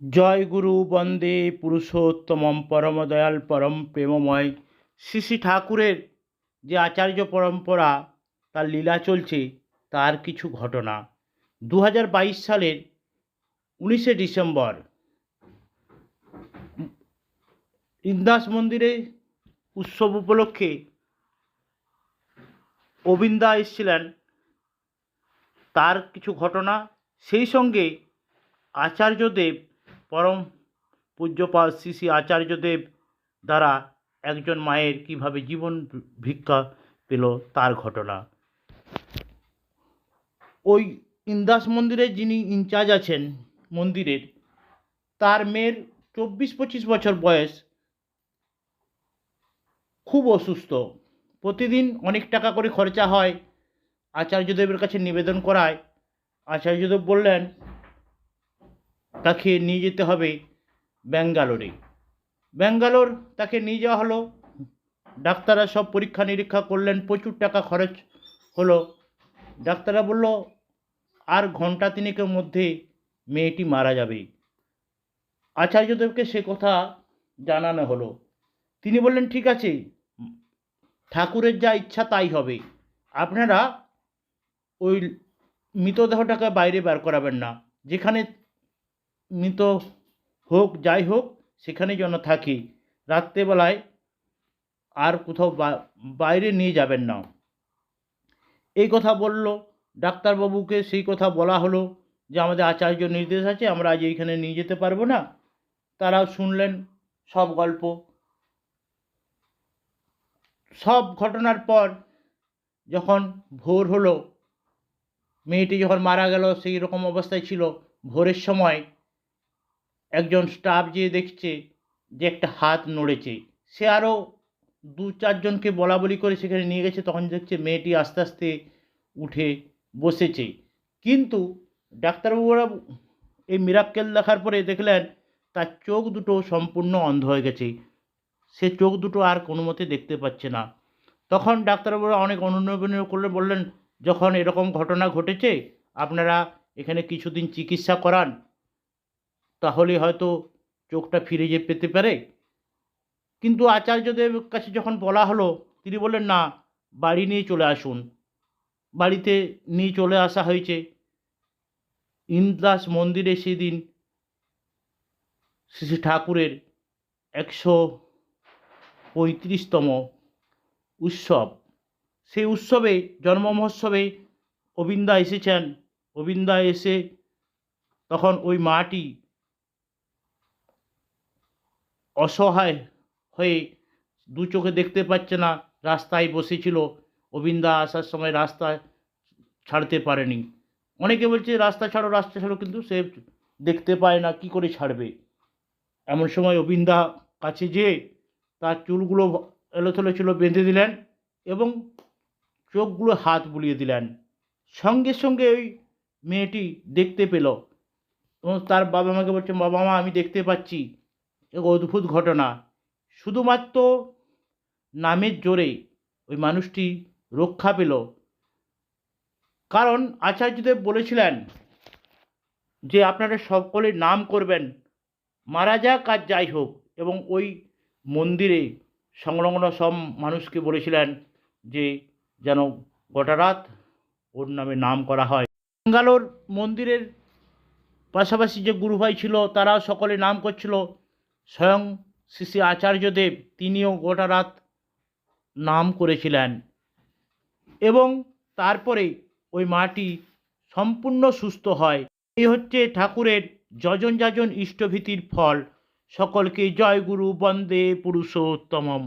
জয় গুরু বন্দে পুরুষোত্তমম পরম দয়াল পরম প্রেমময় শ্রী শ্রী ঠাকুরের যে আচার্য পরম্পরা, তার লীলা চলছে, তার কিছু ঘটনা। দু হাজার বাইশ সালের উনিশে ডিসেম্বর, ইন্দাস মন্দিরে উৎসব উপলক্ষে অবিন্দা এসেছিলেন। তার কিছু ঘটনা, সেই সঙ্গে আচার্যদেব পরম পূজ্যপাল শ্রী শ্রী আচার্যদেব দ্বারা একজন মায়ের কীভাবে জীবন ভিক্ষা পেল তার ঘটনা। ওই ইন্দাস মন্দিরের যিনি ইনচার্জ আছেন মন্দিরের, তার মেয়ের চব্বিশ পঁচিশ বছর বয়স, খুব অসুস্থ। প্রতিদিন অনেক টাকা করে খরচা হয়। আচার্যদেবের কাছে নিবেদন করায়। আচার্যদেব বললেন তাকে নিয়ে যেতে হবে ব্যাঙ্গালোরে। ব্যাঙ্গালোর তাকে নিয়ে যাওয়া হলো। ডাক্তাররা সব পরীক্ষা নিরীক্ষা করলেন, প্রচুর টাকা খরচ হলো। ডাক্তাররা বলল, আর ঘণ্টা তিনেকের মধ্যে মেয়েটি মারা যাবে। আচার্যদেবকে সে কথা জানানো হলো। তিনি বললেন, ঠিক আছে, ঠাকুরের যা ইচ্ছা তাই হবে। আপনারা ওই মৃতদেহটাকে বাইরে বের করাবেন না। যেখানে মৃত হোক, যাই হোক সেখানে যেন থাকি। রাত্রেবেলায় আর কোথাও বাইরে নিয়ে যাবেন না। এই কথা বলল ডাক্তারবাবুকে, সেই কথা বলা হলো যে আমাদের আচার্য নির্দেশ আছে, আমরা আজ এইখানে নিয়ে যেতে পারব না। তারাও শুনলেন সব গল্প। সব ঘটনার পর যখন ভোর হলো, মেয়েটি যখন মারা গেল, সেই রকম অবস্থায় ছিল। ভোরের সময় একজন স্টাফ যেয়ে দেখছে যে একটা হাত নড়েছে, সে আরও দু চারজনকে বলা বলি করে সেখানে নিয়ে গেছে, তখন দেখছে মেয়েটি আস্তে আস্তে উঠে বসেছে। কিন্তু ডাক্তারবাবুরা এই মিরাক্কেল দেখার পরে দেখলেন তার চোখ দুটো সম্পূর্ণ অন্ধ হয়ে গেছে। সে চোখ দুটো আর কোনো মতে দেখতে পাচ্ছে না। তখন ডাক্তারবাবুরা অনেক অনুনয় করলে বললেন, যখন এরকম ঘটনা ঘটেছে, আপনারা এখানে কিছুদিন চিকিৎসা করান তাহলে হয়তো চোখটা ফিরে যে পেতে পারে। কিন্তু আচার্যদেব কাছে যখন বলা হলো, তিনি বললেন, না, বাড়ি নিয়ে চলে আসুন। বাড়িতে নিয়ে চলে আসা হয়েছে। ইন্দ্রাস মন্দিরে সেদিন শ্রী ঠাকুরের একশো পঁয়ত্রিশতম উৎসব। সেই উৎসবে, জন্ম মহোৎসবে অবিন্দা এসেছেন। অবিন্দা এসে তখন ওই মাটি অসহায় হয়ে দু চোখে দেখতে পাচ্ছে না, রাস্তায় বসেছিল। অবিন্দা আসার সময় রাস্তা ছাড়তে পারেনি। অনেকে বলছে, রাস্তা ছাড়ো রাস্তা ছাড়ো। কিন্তু সে দেখতে পায় না, কি করে ছাড়বে? এমন সময় অবিন্দা কাছে যেয়ে তার চুলগুলো এলোথেলো ছিল বেঁধে দিলেন এবং চোখগুলো হাত বুলিয়ে দিলেন। সঙ্গে সঙ্গে ওই মেয়েটি দেখতে পেল এবং তার বাবা মাকে বলছে বাবা মা আমি দেখতে পাচ্ছি। এক অদ্ভুত ঘটনা। শুধুমাত্র নামের জোরে ওই মানুষটি রক্ষা পেল। কারণ আচার্যদেব বলেছিলেন যে, আপনারা সকলে নাম করবেন, মারা যাক আর যাই হোক। এবং ওই মন্দিরে সংলগ্ন সব মানুষকে বলেছিলেন যে, যেন গোটা রাত ওর নামে নাম করা হয়। ব্যাঙ্গালোর মন্দিরের পাশাপাশি যে গুরুভাই ছিল, তারাও সকলে নাম করছিল। স্বয়ং শ্রী শ্রী আচার্যদেব তিনিও গোটা রাত নাম করেছিলেন এবং তারপরে ওই মাটি সম্পূর্ণ সুস্থ হয়। এই হচ্ছে ঠাকুরের যজন যাজন ইষ্টভীতির ফল। সকলকে জয় গুরু, বন্দে পুরুষোত্তমম।